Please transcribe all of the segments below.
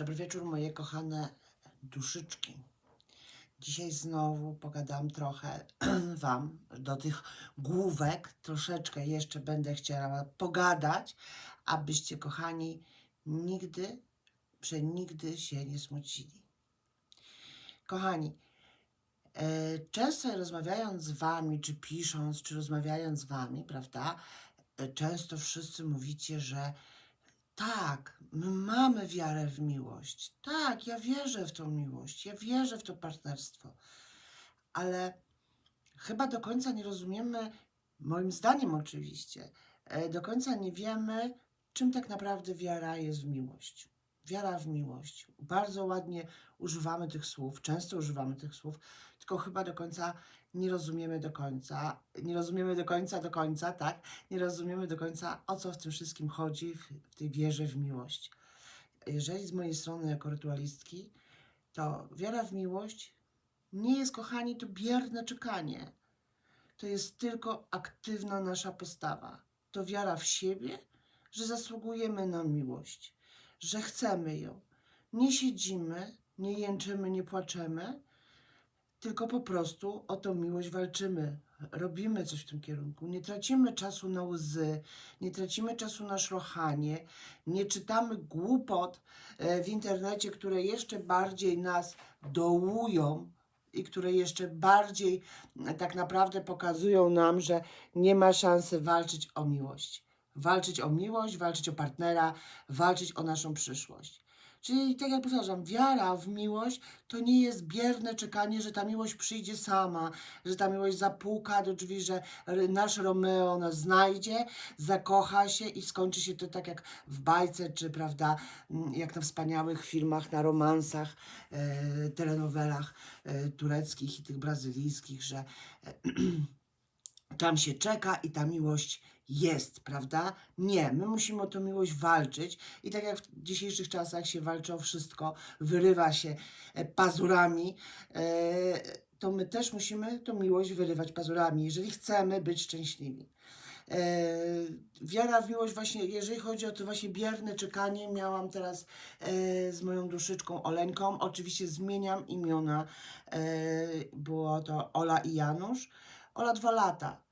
Dobry wieczór, moje kochane duszyczki. Dzisiaj znowu pogadam trochę Wam do tych główek. Troszeczkę jeszcze będę chciała pogadać, abyście, kochani, nigdy, przenigdy się nie smucili. Kochani, e, często rozmawiając z Wami, czy pisząc, czy rozmawiając z Wami, prawda, e, często wszyscy mówicie, że tak, my mamy wiarę w miłość. Tak, ja wierzę w tą miłość, ja wierzę w to partnerstwo, ale chyba do końca nie rozumiemy, moim zdaniem oczywiście, e, do końca nie wiemy, czym tak naprawdę wiara jest w miłość. Wiara w miłość. Bardzo ładnie używamy tych słów, często używamy tych słów, tylko chyba do końca nie rozumiemy do końca, nie rozumiemy do końca, do końca, tak? Nie rozumiemy do końca, o co w tym wszystkim chodzi, w, w tej wierze w miłość. Jeżeli z mojej strony, jako rytualistki, to wiara w miłość nie jest, kochani, to bierne czekanie. To jest tylko aktywna nasza postawa. To wiara w siebie, że zasługujemy na miłość, że chcemy ją. Nie siedzimy, nie jęczymy, nie płaczemy, tylko po prostu o tą miłość walczymy. Robimy coś w tym kierunku. Nie tracimy czasu na łzy, nie tracimy czasu na szlochanie, nie czytamy głupot e, w internecie, które jeszcze bardziej nas dołują i które jeszcze bardziej e, tak naprawdę pokazują nam, że nie ma szansy walczyć o miłość. Walczyć o miłość, walczyć o partnera, walczyć o naszą przyszłość. Czyli tak jak powtarzam, wiara w miłość to nie jest bierne czekanie, że ta miłość przyjdzie sama, że ta miłość zapuka do drzwi, że nasz Romeo nas znajdzie, zakocha się i skończy się to tak jak w bajce, czy prawda, mm, jak na wspaniałych filmach, na romansach, e, telenowelach e, tureckich i tych brazylijskich, że e, tam się czeka i ta miłość jest, prawda? Nie, my musimy o tę miłość walczyć i tak jak w dzisiejszych czasach się walczy o wszystko, wyrywa się e, pazurami, e, to my też musimy tą miłość wyrywać pazurami, jeżeli chcemy być szczęśliwi. E, wiara w miłość właśnie, jeżeli chodzi o to właśnie bierne czekanie, miałam teraz z moją duszyczką Oleńką, oczywiście zmieniam imiona, było to Ola i Janusz. Ola dwa lata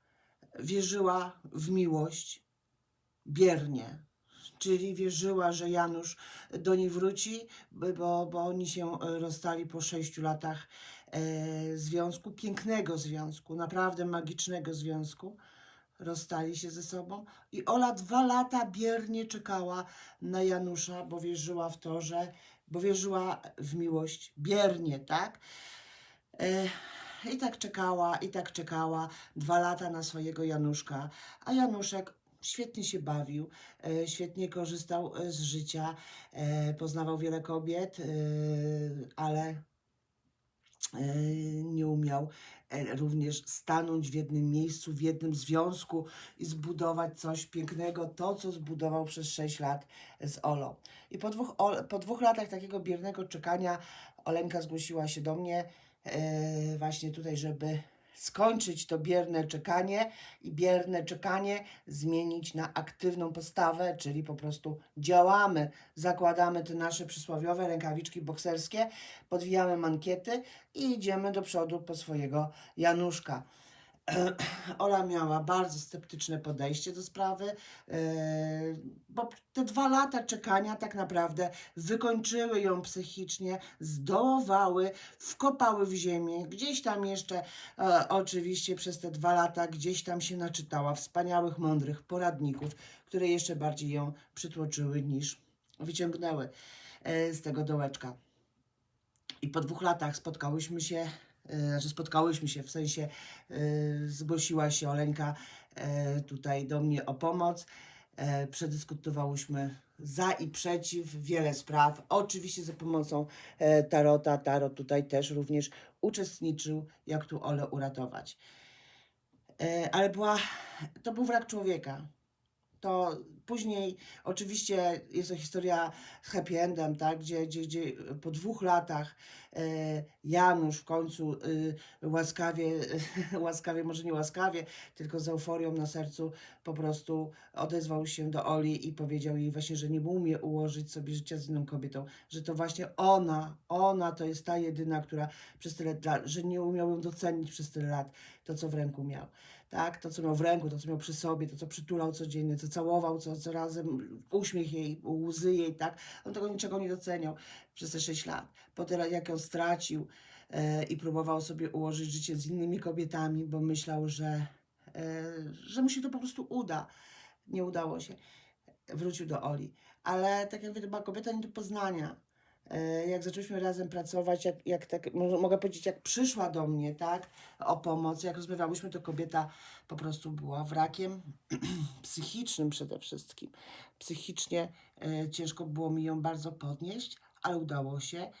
wierzyła w miłość biernie, czyli wierzyła, że Janusz do niej wróci, bo, bo oni się e, rozstali po sześciu latach e, związku, pięknego związku, naprawdę magicznego związku. Rozstali się ze sobą i Ola dwa lata biernie czekała na Janusza, bo wierzyła w to, że, bo wierzyła w miłość biernie, tak? E, I tak czekała, i tak czekała dwa lata na swojego Januszka, a Januszek świetnie się bawił, e, świetnie korzystał e, z życia, e, poznawał wiele kobiet, ale nie umiał również stanąć w jednym miejscu, w jednym związku i zbudować coś pięknego, to co zbudował przez 6 lat z Olą. I po dwóch, po dwóch latach takiego biernego czekania Olenka zgłosiła się do mnie właśnie tutaj, żeby skończyć to bierne czekanie i bierne czekanie zmienić na aktywną postawę, czyli po prostu działamy, zakładamy te nasze przysłowiowe rękawiczki bokserskie, podwijamy mankiety i idziemy do przodu po swojego Januszka. Ola miała bardzo sceptyczne podejście do sprawy, e, bo te dwa lata czekania tak naprawdę wykończyły ją psychicznie, zdołowały, wkopały w ziemię. Gdzieś tam jeszcze, e, oczywiście przez te dwa lata, gdzieś tam się naczytała wspaniałych, mądrych poradników, które jeszcze bardziej ją przytłoczyły niż wyciągnęły e, z tego dołeczka. I po dwóch latach spotkałyśmy się, znaczy spotkałyśmy się, w sensie e, zgłosiła się Oleńka e, tutaj do mnie o pomoc. Przedyskutowałyśmy za i przeciw wiele spraw. Oczywiście za pomocą Tarota. Tarot tutaj też również uczestniczył, jak tu Ole uratować. Ale była, to był wrak człowieka. To później oczywiście jest to historia z happy endem, tak? gdzie, gdzie, gdzie po dwóch latach e, Janusz w końcu e, łaskawie, łaskawie, może nie łaskawie, tylko z euforią na sercu po prostu odezwał się do Oli i powiedział jej właśnie, że nie umie ułożyć sobie życia z inną kobietą, że to właśnie ona, ona to jest ta jedyna, która przez tyle lat, że nie umiał ją docenić przez tyle lat, to co w ręku miał. Tak, to co miał w ręku, to co miał przy sobie, to co przytulał codziennie, co całował co, co razem, uśmiech jej, łzy jej, tak, on tego niczego nie doceniał przez te 6 lat. Potem jak ją stracił e, i próbował sobie ułożyć życie z innymi kobietami, bo myślał, że, e, że mu się to po prostu uda. Nie udało się. Wrócił do Oli. Ale tak jak mówię, to była kobieta nie do poznania. E, Jak zaczęliśmy razem pracować, jak, jak tak, mo- mogę powiedzieć, jak przyszła do mnie, tak, o pomoc, jak rozmawiałyśmy, to kobieta po prostu była wrakiem psychicznym przede wszystkim. Psychicznie e, ciężko było mi ją bardzo podnieść, ale udało się.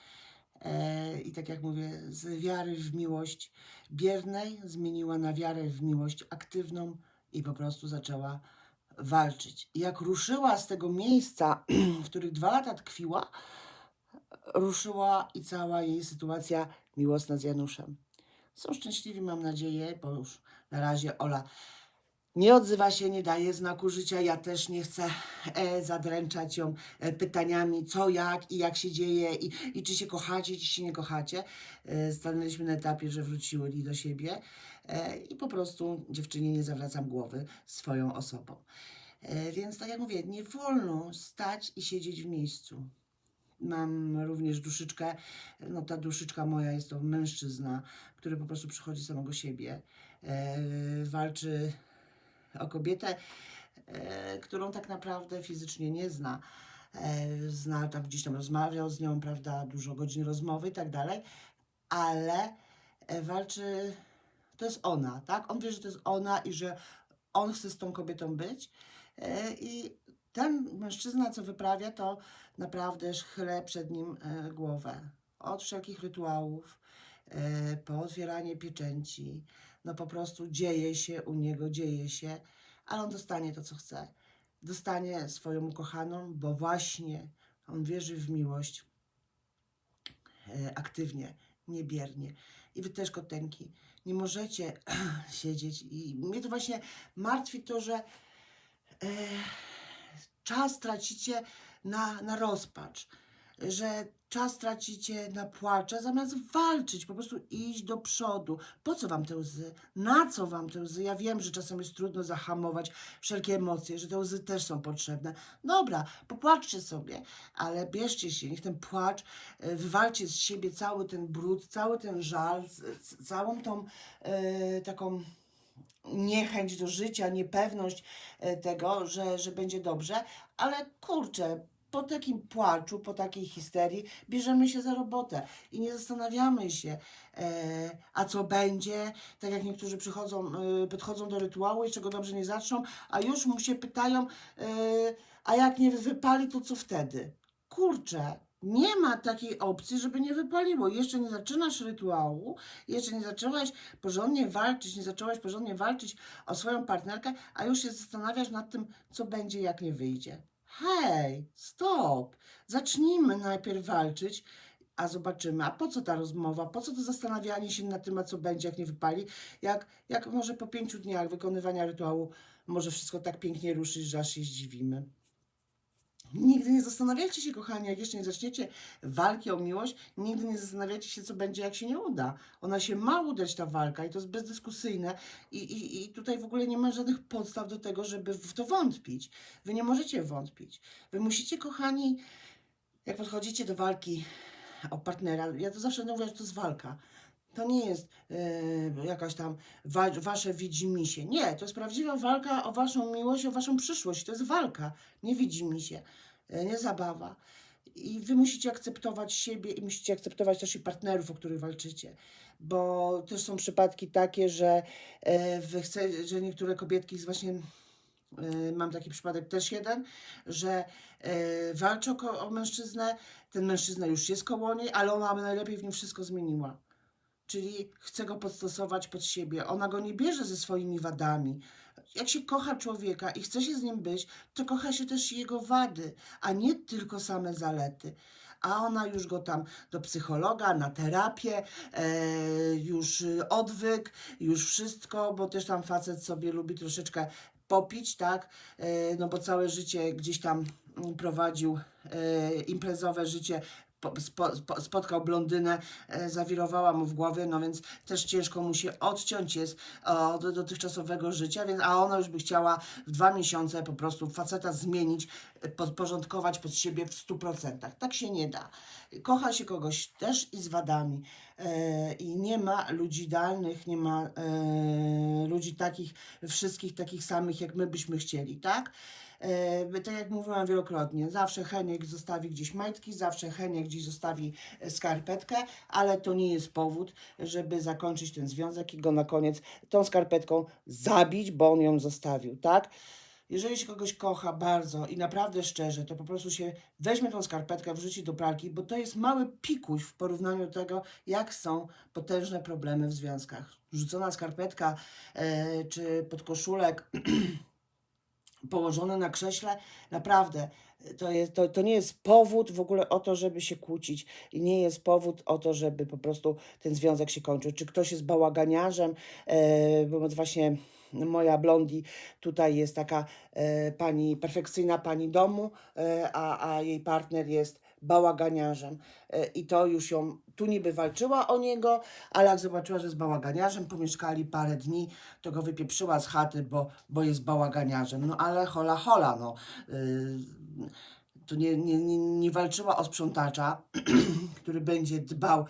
E, I tak jak mówię, z wiary w miłość biernej zmieniła na wiarę w miłość aktywną i po prostu zaczęła walczyć. Jak ruszyła z tego miejsca, w których dwa lata tkwiła, ruszyła i cała jej sytuacja miłosna z Januszem. Są szczęśliwi, mam nadzieję, bo już na razie Ola nie odzywa się, nie daje znaku życia. Ja też nie chcę e, zadręczać ją e, pytaniami, co, jak i jak się dzieje i, i czy się kochacie, czy się nie kochacie. E, stanęliśmy na etapie, że wróciły do siebie e, i po prostu dziewczynie nie zawracam głowy swoją osobą. E, więc tak jak mówię, nie wolno stać i siedzieć w miejscu. Mam również duszyczkę. No ta duszyczka moja jest to mężczyzna, który po prostu przychodzi samego siebie. E, walczy o kobietę, e, którą tak naprawdę fizycznie nie zna. E, zna tam gdzieś tam rozmawiał z nią, prawda, dużo godzin rozmowy i tak dalej, ale walczy, to jest ona, tak? On wie, że to jest ona i że on chce z tą kobietą być. I ten mężczyzna, co wyprawia, to naprawdę chlę przed nim e, głowę. Od wszelkich rytuałów, e, po otwieranie pieczęci. No po prostu dzieje się u niego, dzieje się, ale on dostanie to, co chce. Dostanie swoją ukochaną, bo właśnie on wierzy w miłość e, aktywnie, niebiernie. I wy też, kotenki, nie możecie siedzieć. I mnie to właśnie martwi to, że e, czas tracicie na, na rozpacz, że czas tracicie na płacze, zamiast walczyć, po prostu iść do przodu. Po co wam te łzy? Na co wam te łzy? Ja wiem, że czasem jest trudno zahamować wszelkie emocje, że te łzy też są potrzebne. Dobra, popłaczcie sobie, ale bierzcie się, niech ten płacz, e, wywalcie z siebie cały ten brud, cały ten żal, całą tą e, taką niechęć do życia, niepewność e, tego, że, że będzie dobrze, ale kurczę, po takim płaczu, po takiej histerii bierzemy się za robotę i nie zastanawiamy się, e, a co będzie, tak jak niektórzy przychodzą, e, podchodzą do rytuału, jeszcze go dobrze nie zaczną, a już mu się pytają, e, a jak nie wypali, to co wtedy? Kurczę, nie ma takiej opcji, żeby nie wypaliło. Jeszcze nie zaczynasz rytuału, jeszcze nie zaczęłaś porządnie walczyć, nie zaczęłaś porządnie walczyć o swoją partnerkę, a już się zastanawiasz nad tym, co będzie, jak nie wyjdzie. Hej, stop! Zacznijmy najpierw walczyć, a zobaczymy. A po co ta rozmowa? Po co to zastanawianie się nad tym, a co będzie, jak nie wypali? Jak, jak może po pięciu dniach wykonywania rytuału może wszystko tak pięknie ruszyć, że aż się zdziwimy. Nigdy nie zastanawiajcie się, kochani, jak jeszcze nie zaczniecie walki o miłość, nigdy nie zastanawiajcie się, co będzie, jak się nie uda. Ona się ma udać, ta walka, i to jest bezdyskusyjne. I, i, I tutaj w ogóle nie ma żadnych podstaw do tego, żeby w to wątpić. Wy nie możecie wątpić. Wy musicie, kochani, jak podchodzicie do walki o partnera, ja to zawsze mówię, że to jest walka. To nie jest e, jakaś tam wa wasze widzimisię. Nie, to jest prawdziwa walka o waszą miłość, o waszą przyszłość. To jest walka, nie widzimisię, e, nie zabawa. I wy musicie akceptować siebie i musicie akceptować też i partnerów, o których walczycie. Bo też są przypadki takie, że e, wy chce, że niektóre kobietki z właśnie mam taki przypadek też jeden, że walczy o, o mężczyznę, ten mężczyzna już jest koło niej, ale ona najlepiej w nim wszystko zmieniła. Czyli chce go podstosować pod siebie. Ona go nie bierze ze swoimi wadami, jak się kocha człowieka i chce się z nim być, to kocha się też jego wady, a nie tylko same zalety. A ona już go tam do psychologa, na terapię, e, już y, odwyk, już wszystko, bo też tam facet sobie lubi troszeczkę popić, tak? E, no bo całe życie gdzieś tam mm, prowadził e, imprezowe życie, spotkał blondynę, e, zawirowała mu w głowie, no więc też ciężko mu się odciąć jest od dotychczasowego życia, więc, a ona już by chciała w dwa miesiące po prostu faceta zmienić, e, podporządkować pod siebie w stu procentach. Tak się nie da. Kocha się kogoś też i z wadami e, i nie ma ludzi idealnych, nie ma e, ludzi takich, wszystkich takich samych, jak my byśmy chcieli, tak? E, tak jak mówiłam wielokrotnie, zawsze Heniek zostawi gdzieś majtki, zawsze Heniek gdzieś zostawi e, skarpetkę, ale to nie jest powód, żeby zakończyć ten związek i go na koniec tą skarpetką zabić, bo on ją zostawił, tak? Jeżeli się kogoś kocha bardzo i naprawdę szczerze, to po prostu się weźmie tą skarpetkę, wrzuci do pralki, bo to jest mały pikuś w porównaniu do tego, jak są potężne problemy w związkach. Rzucona skarpetka e, czy podkoszulek położony na krześle, naprawdę to, jest, to, to nie jest powód w ogóle o to, żeby się kłócić i nie jest powód o to, żeby po prostu ten związek się kończył. Czy ktoś jest bałaganiarzem, e, bo właśnie moja blondi tutaj jest taka e, pani, perfekcyjna pani domu, e, a, a jej partner jest bałaganiarzem. E, I to już ją tu niby walczyła o niego, ale jak zobaczyła, że jest bałaganiarzem, pomieszkali parę dni, to go wypieprzyła z chaty, bo, bo jest bałaganiarzem. No ale hola hola, no. Yy, tu nie, nie, nie, nie walczyła o sprzątacza, który będzie dbał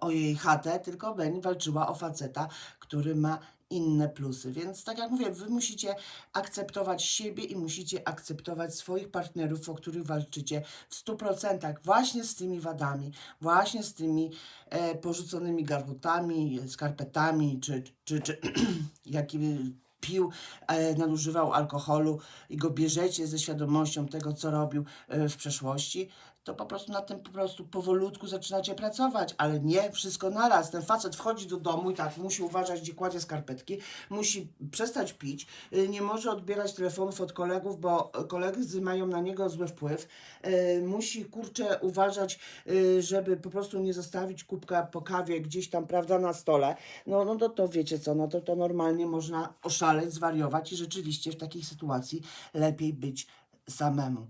o jej chatę, tylko będzie walczyła o faceta, który ma inne plusy. Więc tak jak mówię, wy musicie akceptować siebie i musicie akceptować swoich partnerów, o których walczycie w 100%, właśnie z tymi wadami, właśnie z tymi e, porzuconymi garnutami, skarpetami, czy, czy, czy jakimi pił, e, nadużywał alkoholu i go bierzecie ze świadomością tego, co robił e, w przeszłości, to po prostu na tym po prostu powolutku zaczynacie pracować, ale nie wszystko naraz. Ten facet wchodzi do domu i tak musi uważać, gdzie kładzie skarpetki, musi przestać pić, y, nie może odbierać telefonów od kolegów, bo koledzy mają na niego zły wpływ, y, musi kurczę uważać, y, żeby po prostu nie zostawić kubka po kawie gdzieś tam, prawda, na stole. No, no to, to wiecie co, no to, to normalnie można oszaleć, zwariować i rzeczywiście w takiej sytuacji lepiej być samemu.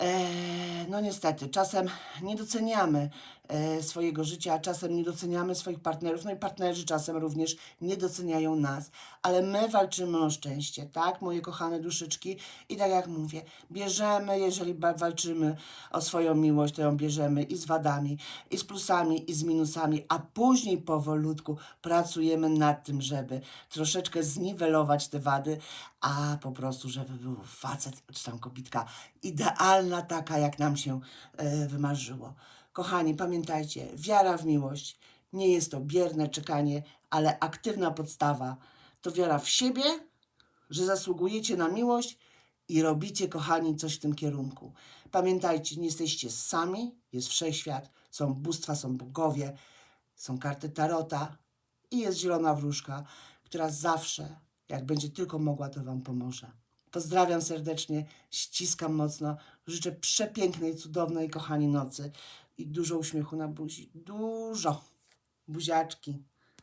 Eee, no niestety, czasem nie doceniamy e, swojego życia, czasem nie doceniamy swoich partnerów, no i partnerzy czasem również nie doceniają nas, ale my walczymy o szczęście, tak, moje kochane duszyczki? I tak jak mówię, bierzemy, jeżeli walczymy o swoją miłość, to ją bierzemy i z wadami, i z plusami, i z minusami, a później powolutku pracujemy nad tym, żeby troszeczkę zniwelować te wady, a po prostu, żeby był facet, czy tam kobitka idealna taka, jak nam się e, wymarzyło. Kochani, pamiętajcie, wiara w miłość nie jest to bierne czekanie, ale aktywna podstawa. To wiara w siebie, że zasługujecie na miłość i robicie, kochani, coś w tym kierunku. Pamiętajcie, nie jesteście sami, jest wszechświat, są bóstwa, są bogowie, są karty tarota i jest zielona wróżka, która zawsze, jak będzie tylko mogła, to Wam pomoże. Pozdrawiam serdecznie, ściskam mocno, życzę przepięknej, cudownej, kochani nocy i dużo uśmiechu na buzi. Dużo. Buziaczki.